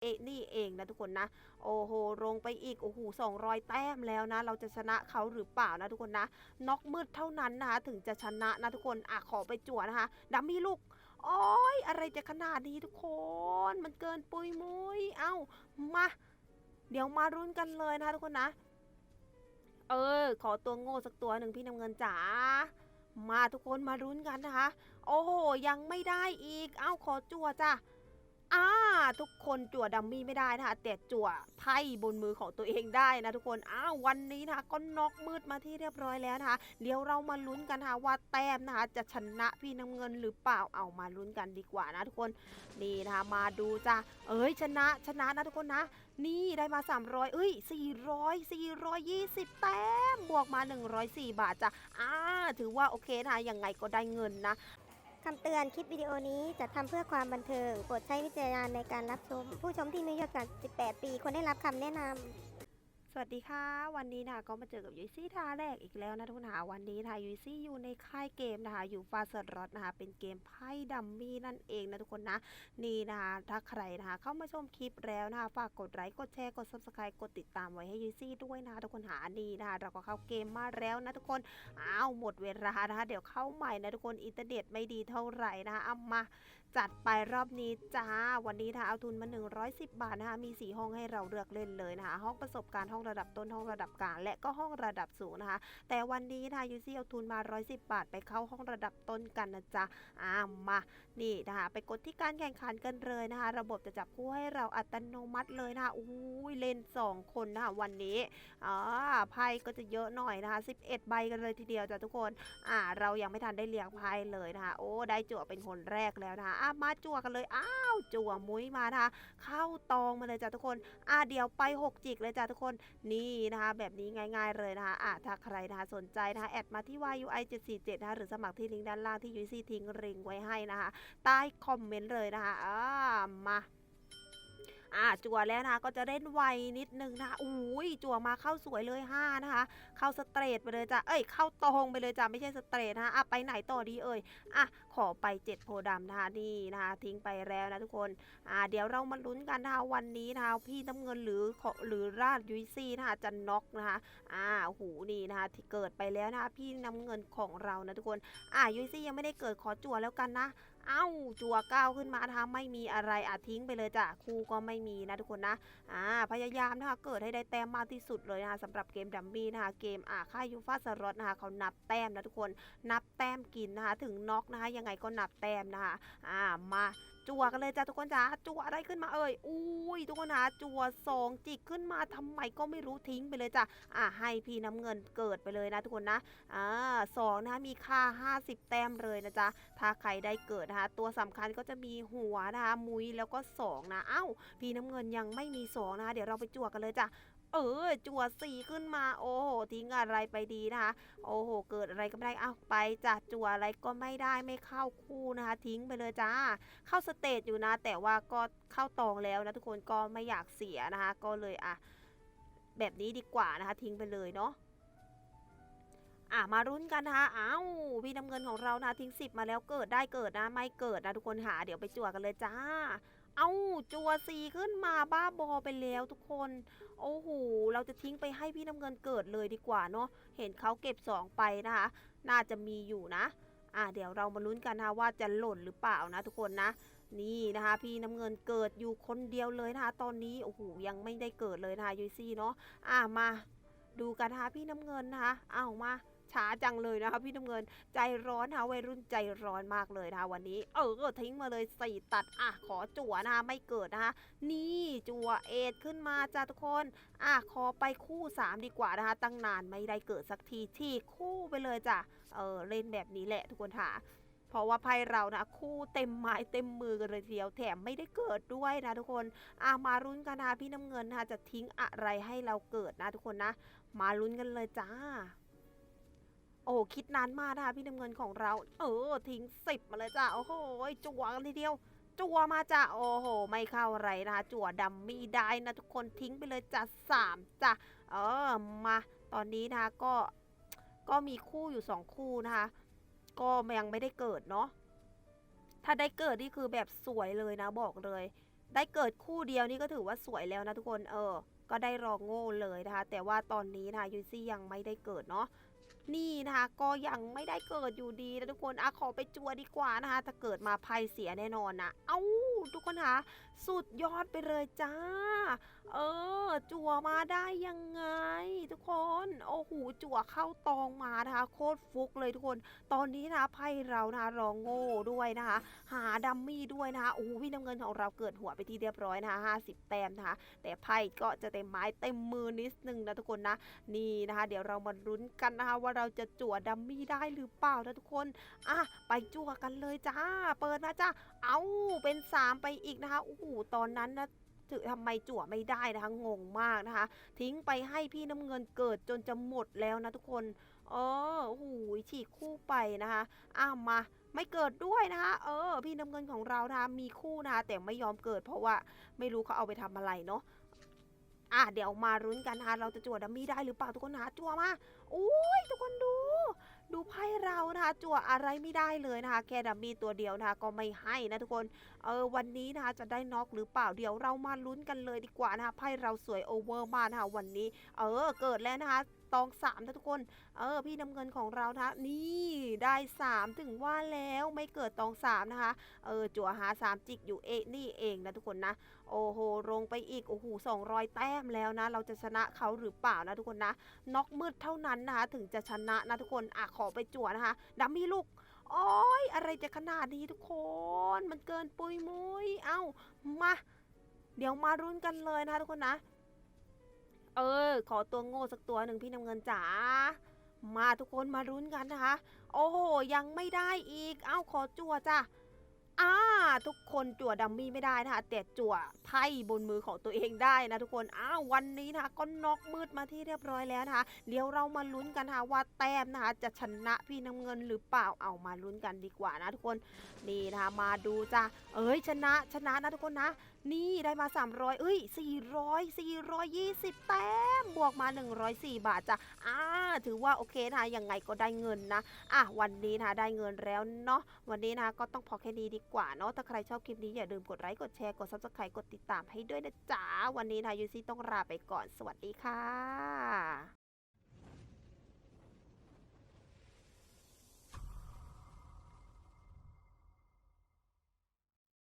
เอนี่เองนะทุกคนนะ โอ้โหลงไปอีกโอ้โหสองร้อยแต้มแล้วนะ เราจะชนะเขาหรือเปล่านะทุกคนนะน็อกมืดเท่านั้นนะคะถึงจะชนะนะทุกคนอะขอไปจั่วนะคะดัมมี่ลูกโอ้ยอะไรจะขนาดนี้ทุกคน มันเกินปุยมุยเอ้ามา เดี๋ยวมารุ้นกันเลยนะคะทุกคนนะ เออ ขอตัวโง่สักตัวหนึ่งพี่น้ำเงินจ๋ามาทุกคนมารุ้นกันนะคะ โอ้โห ยังไม่ได้อีก เอ้าขอจั่วจ้ะอ่า ทุกคนจั่วดัมมี่ไม่ได้นะคะแต่จั่วไพ่บนมือของตัวเองได้นะทุกคน อ้าววันนี้นะคะก็นอกมืดมาที่เรียบร้อยแล้วนะคะ เดี๋ยวเรามาลุ้นกันนะคะว่าแต้มนะคะจะชนะพี่น้ำเงินหรือเปล่า เอามาลุ้นกันดีกว่านะทุกคน นี่นะคะมาดูจ้ะ เอ้ยชนะชนะนะทุกคนนะ นี่ได้มา 300 เอ้ย 400 420 แต้ม บวกมา 104 บาทจ้ะ อ่า ถือว่าโอเคนะคะยังไงก็ได้เงินนะ คำเตือนคลิปวิดีโอนี้จะทำเพื่อความบันเทิง โปรดใช้วิจารณญาณในการรับชม ผู้ชมที่มีอายุต่ำกว่า18 ปีควรได้รับคำแนะนำ สวัสดีค่ะ วันนี้นะก็มาเจอกับยุ้ยซี่ท่าแรกอีกแล้วนะทุกคนค่ะวันนี้นะยุ้ยซี่อยู่ในค่ายเกมนะคะอยู่ฟาสรอตนะคะเป็นเกมไพ่ดัมมี่นั่นเองนะทุกคนนะนี่นะคะถ้าใครนะคะเข้ามาชมคลิปแล้วนะคะฝากกดไลค์กดแชร์กด subscribe กดติดตามไว้ให้ยุ้ยซี่ด้วยนะคะทุกคนหานี่นะคะเราก็เข้าเกมมาแล้วนะทุกคนอ้าวหมดเวลานะคะเดี๋ยวเข้าใหม่นะทุกคนอินเทอร์เน็ตไม่ดีเท่าไหร่นะคะเอามา จัดไปรอบนี้จ้า วันนี้นะคะเอาทุนมา 110 บาทนะคะ มี 4 ห้องให้เราเลือกเล่นเลยนะคะ ห้องประสบการณ์ห้องระดับต้นห้องระดับกลางและก็ห้องระดับสูงนะคะ แต่วันนี้นะคะยูซี่เอาทุนมา 110 บาท ไปเข้าห้องระดับต้นกันนะจ๊ะอ่ามานี่นะคะ ไปกดที่การแข่งขันกันเลยนะคะ ระบบจะจับคู่ให้เราอัตโนมัติเลยนะคะอุ้ยเล่น 2 คนนะคะวันนี้อ่าไพ่ก็จะเยอะหน่อยนะคะ 11 ใบกันเลยทีเดียวจ้ะทุกคนอ่าเรายังไม่ทันได้เลี้ยงไพ่เลยนะคะโอ้ได้จั่วเป็นคนแรกแล้วนะคะอะมาจั่วกันเลยอ้าวจั่วมุ้ยมานะคะเข้าตองมาเลยจ้ะทุกคนอะเดี๋ยวไป 6 จิกเลยจ้ะทุกคนนี่นะคะแบบนี้ง่าย ๆเลยนะคะอะถ้าใครนะคะสนใจนะคะแอดมาที่ YUI 747นะคะหรือสมัครที่ลิงก์ด้านล่างที่ UC ทิ้งริงไว้ให้นะคะใต้คอมเมนต์เลยนะคะอ่ามา อ่าจั่วแล้วนะคะก็จะเล่นไวนิดนึงนะคะอุ้ยจั่วมาเข้าสวยเลย5นะคะ เข้าสเตรทไปเลยจ้ะเอ้ยเข้าตรงไปเลยจ้ะไม่ใช่สเตรทนะคะอะไปไหนต่อดีเอ่ยอะขอไปเจ็ดโพดำนะคะนี่นะคะทิ้งไปแล้วนะทุกคนอ่าเดี๋ยวเรามาลุ้นกันนะคะวันนี้นะคะพี่น้ำเงินหรือขอหรือราดยุยซี่นะคะจะน็อกนะคะอ่าหูนี่นะคะที่เกิดไปแล้วนะคะพี่น้ำเงินของเรานะทุกคนอ่ายุยซี่ยังไม่ได้เกิดขอจั่วแล้วกันนะเอ้าจั่วก้าวขึ้นมานะคะไม่มีอะไรอาจทิ้งไปเลยจ้ะครูก็ไม่มีนะทุกคนนะอ่าพยายามนะคะเกิดให้ได้แต้มมากที่สุดเลยนะคะสำหรับเกมดัมมี่นะคะเกมอ่าค่ายยูฟาสรอตนะคะเขานับแต้มนะทุกคนนับแต้มกินนะคะถึงน็อกนะคะยังไงก็นับแต้มนะคะอ่ามาจั่วกันเลยจ้ะทุกคนจ้าจั่วอะไรขึ้นมาเอ่ยอุ้ยทุกคนนะจั่วสองจิกขึ้นมาทำไมก็ไม่รู้ทิ้งไปเลยจ้ะอ่าให้พี่น้ำเงินเกิดไปเลยนะทุกคนนะอ่าสองนะมีค่า 50 แต้มเลยนะจ๊ะถ้าใครได้เกิดนะคะตัวสำคัญก็จะมีหัวนะคะมุ้ยแล้วก็สองนะ เอ้า พี่น้ำเงินยังไม่มีสองนะคะเดี๋ยวเราไปจั่วกันเลยจ้ะ เออ จั่วสี่ขึ้นมา โอ้โห ทิ้งอะไรไปดีนะคะ โอ้โห เกิดอะไรก็ไม่ได้เอ้าไปจ้ะจั่วอะไรก็ไม่ได้ไม่เข้าคู่นะคะ ทิ้งไปเลยจ้า เข้าสเตจอยู่นะ แต่ว่าก็เข้าตองแล้วนะทุกคนก็ไม่อยากเสียนะคะ ก็เลยอะ แบบนี้ดีกว่านะคะ ทิ้งไปเลยเนาะอะมารุ้นกันนะคะอ้าวพี่น้ำเงินของเรานะทิ้งสิบมาแล้วเกิดได้เกิดนะ ไม่เกิดนะทุกคนหาเดี๋ยวไปจั่วกันเลยจ้า เอาจัวสีขึ้นมาบ้าบอไปแล้วทุกคน โอ้โห เราจะทิ้งไปให้พี่น้ำเงินเกิดเลยดีกว่าเนาะ เห็นเขาเก็บสองไปนะคะ น่าจะมีอยู่นะ อะเดี๋ยวเรามาลุ้นกันนะคะว่าจะหล่นหรือเปล่านะทุกคนนะ นี่นะคะ พี่น้ำเงินเกิดอยู่คนเดียวเลยนะคะ ตอนนี้โอ้โหยังไม่ได้เกิดเลยนะคะยุยซี่เนาะ อะมา ดูกันนะคะพี่น้ำเงินนะคะ เอามา ช้าจังเลยนะคะ พี่น้ำเงินใจร้อนนะคะวัยรุ่นใจร้อนมากเลยนะคะวันนี้ เออทิ้งมาเลยสี่ตัดอะขอจั่วนะคะไม่เกิดนะคะนี่จั่วเอ็ดขึ้นมาจ้าทุกคนอะขอไปคู่สามดีกว่านะคะตั้งนานไม่ได้เกิดสักทีที่คู่ไปเลยจ้ะเออเล่นแบบนี้แหละทุกคนค่ะเพราะว่าไพ่เรานะคู่เต็มไม้เต็มมือกันเลยทีเดียวแถมไม่ได้เกิดด้วยนะทุกคนอะมาลุ้นกันนะพี่น้ำเงินนะคะจะทิ้งอะไรให้เราเกิดนะทุกคนนะ มาลุ้นกันเลยจ้า โอ้คิดนานมากนะคะพี่น้ำเงินของเรา เออ ทิ้งสิบมาเลยจ้าโอ้โหจั่วกันทีเดียว จั่วมาจ้าโอ้โห ไม่เข้าอะไรนะคะจั่วดำมีได้นะทุกคนทิ้งไปเลยจ้าสามจ้าเออ มา ตอนนี้นะคะก็ ก็มีคู่อยู่สองคู่นะคะ ก็ยังไม่ได้เกิดเนาะ ถ้าได้เกิดนี่คือแบบสวยเลยนะบอกเลย ได้เกิดคู่เดียวนี่ก็ถือว่าสวยแล้วนะทุกคน เออ ก็ได้รองโง่เลยนะคะ แต่ว่าตอนนี้นะคะยูซี่ยังไม่ได้เกิดเนาะ นี่นะคะก็ยังไม่ได้เกิดอยู่ดีนะทุกคนอะขอไปจัวดีกว่านะคะถ้าเกิดมาภัยเสียแน่นอนนะเอ้าทุกคนคะสุดยอดไปเลยจ้า เออ จั่วมาได้ยังไง ทุกคน โอ้โหจั่วเข้าตองมานะคะโคตรฟุกเลยทุกคน ตอนนี้นะไพ่เรานะรองโง่ด้วยนะคะ หาดัมมี่ด้วยนะคะโอ้โหพี่น้ำเงินของเราเกิดหัวไปที่เรียบร้อยนะคะ50แต้มนะคะ แต่ไพ่ก็จะเต็มไม้เต็มมือนิดนึงนะทุกคนนะ นี่นะคะ เดี๋ยวเรามาลุ้นกันนะคะว่าเราจะจั่วดัมมี่ได้หรือเปล่านะทุกคน อะ ไปจั่วกันเลยจ้า เปิดมาจ้าเอาเป็น 3 ไปอีกนะคะโอ้โหตอนนั้นนะถือทำไมจั่วไม่ได้นะคะงงมากนะคะ ทิ้งไปให้พี่น้ำเงินเกิดจนจะหมดแล้วนะทุกคนเออโอ้โหฉีกคู่ไปนะคะอ้ามาไม่เกิดด้วยนะคะเออ พี่น้ำเงินของเรานะคะมีคู่นะคะแต่ไม่ยอมเกิดเพราะว่าไม่รู้เขาเอาไปทำอะไรเนาะ อะเดี๋ยวมารุ้นกันนะคะเราจะจั่วดัมมี่ได้หรือเปล่าทุกคนหาจั่วมาอุ้ยทุกคนดู ดูไพ่เรานะคะจั่วอะไรไม่ได้เลยนะคะแค่ดัมมี่ตัวเดียวนะคะก็ไม่ให้นะทุกคนเออวันนี้นะคะจะได้น็อกหรือเปล่าเดี๋ยวเรามาลุ้นกันเลยดีกว่านะคะไพ่เราสวยโอเวอร์มากนะคะวันนี้ เออเกิดแล้วนะคะ ตองสามนะทุกคน เออ พี่น้ำเงินของเรานะนี่ได้สามถึงว่าแล้วไม่เกิดตองสามนะคะ เออ จั่วหาสามจิกอยู่เอะนี่เองนะทุกคนนะ โอ้โห ลงไปอีก โอ้โหสองรอยแต้มแล้วนะ เราจะชนะเขาหรือเปล่านะทุกคนนะ น็อกมืดเท่านั้นนะคะ ถึงจะชนะนะทุกคน อะ ขอไปจั่วนะคะดัมมี่ลูกโอ้ยอะไรจะขนาดนี้ทุกคน มันเกินปุยมุย เอ้า มา เดี๋ยวมารุ้นกันเลยนะคะทุกคนนะ ออ ขอตัวโง่สักตัวหนึ่งพี่น้ำเงินจ๋า มาทุกคนมารุ้นกันนะคะ โอ้โห ยังไม่ได้อีก เอ้าขอจั่วจ้ะอ่าทุกคนจั่วดัมมี่ไม่ได้นะคะแต่จั่วไพ่บนมือของตัวเองได้นะทุกคนอ้าววันนี้นะคะก็น็อกมืดมาที่เรียบร้อยแล้วนะคะเดี๋ยวเรามาลุ้นกันนะคะว่าแต้มนะคะจะชนะพี่น้ำเงินหรือเปล่าเอามาลุ้นกันดีกว่านะทุกคนนี่นะคะมาดูจ้ะเอ้ยชนะชนะนะทุกคนนะนี่ได้มา 300เอ้ย400 420 แต้ม บวกมา 104 บาทจ้ะอ่าถือว่าโอเคนะยังไงก็ได้เงินนะ อะ วันนี้นะได้เงินแล้วเนาะ วันนี้นะก็ต้องพอแค่นี้ดีกว่าเนาะ ถ้าใครชอบคลิปนี้อย่าลืมกดไลค์ กดแชร์ กด subscribe กดติดตามให้ด้วยนะจ๊ะ วันนี้นะคะยูซี่ต้องลาไปก่อน สวัสดีค่ะ